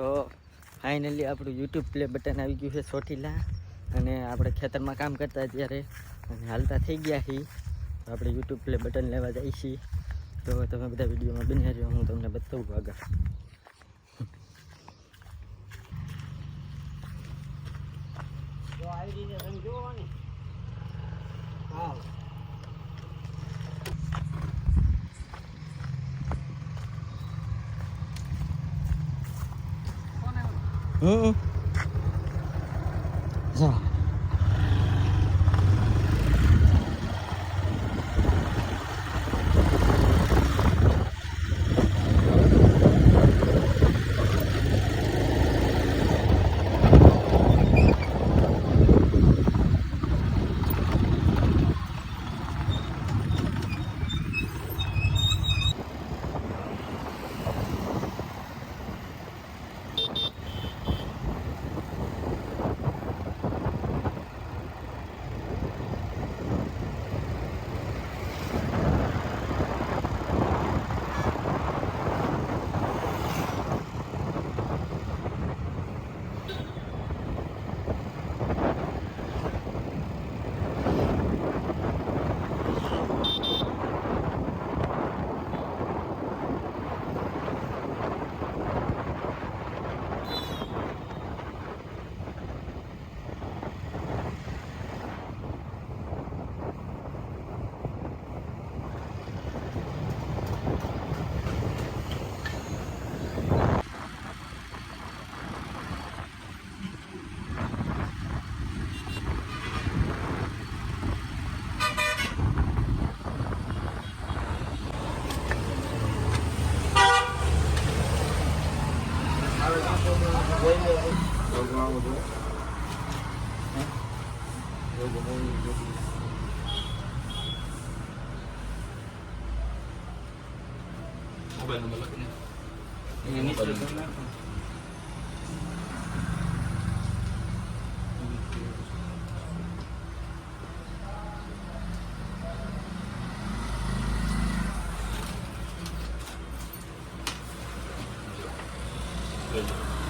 તો ફાઇનલી આપણું YouTube play button આવી ગયું છે ચોટીલા. અને આપણે ખેતરમાં કામ કરતા ત્યારે અને હાલતા થઈ ગયા છીએ. આપણે યુટ્યુબ પ્લે બટન લેવા જઈએ છીએ. તો તમે બધા વિડીયોમાં બની રહ્યો હું તમને બતાવું આગળ. આવી રીતે તમે જોવો હા Uh. Mobile number lagi nih. Ini. Thank you.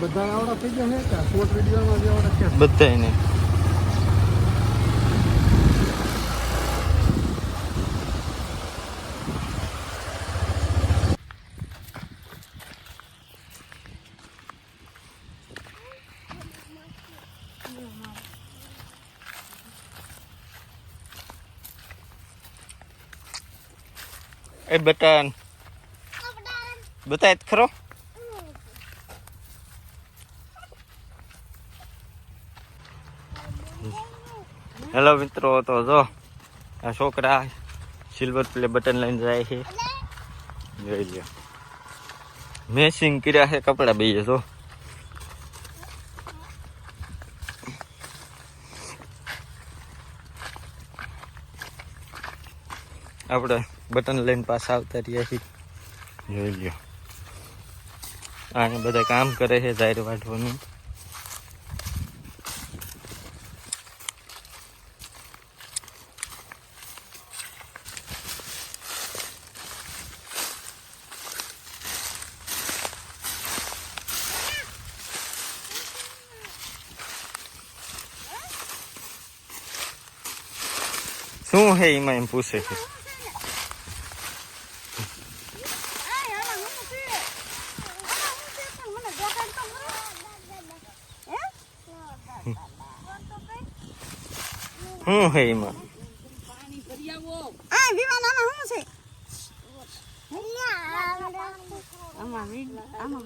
બધા આવડા થઈ ગયા છે કે શોર્ટ વિડીયોમાં જે આવડા ક્યાં બધાને એ બટન. બતાય તો ખરો. હેલો મિત્રો તો જો આ છોકરા સિલ્વર પ્લે બટન લઈને જાય છે જોઈ લ્યો મેસિંગ કર્યા છે કપડા બે જો આપણે બટન લઈને પાછા આવતા રહ્યા છીએ જોઈ લ્યો આને બધા કામ કરે છે જાહેર વાટવાનું શું હે એમાં એમ પૂછે છે? શું હે એમાં? આમાં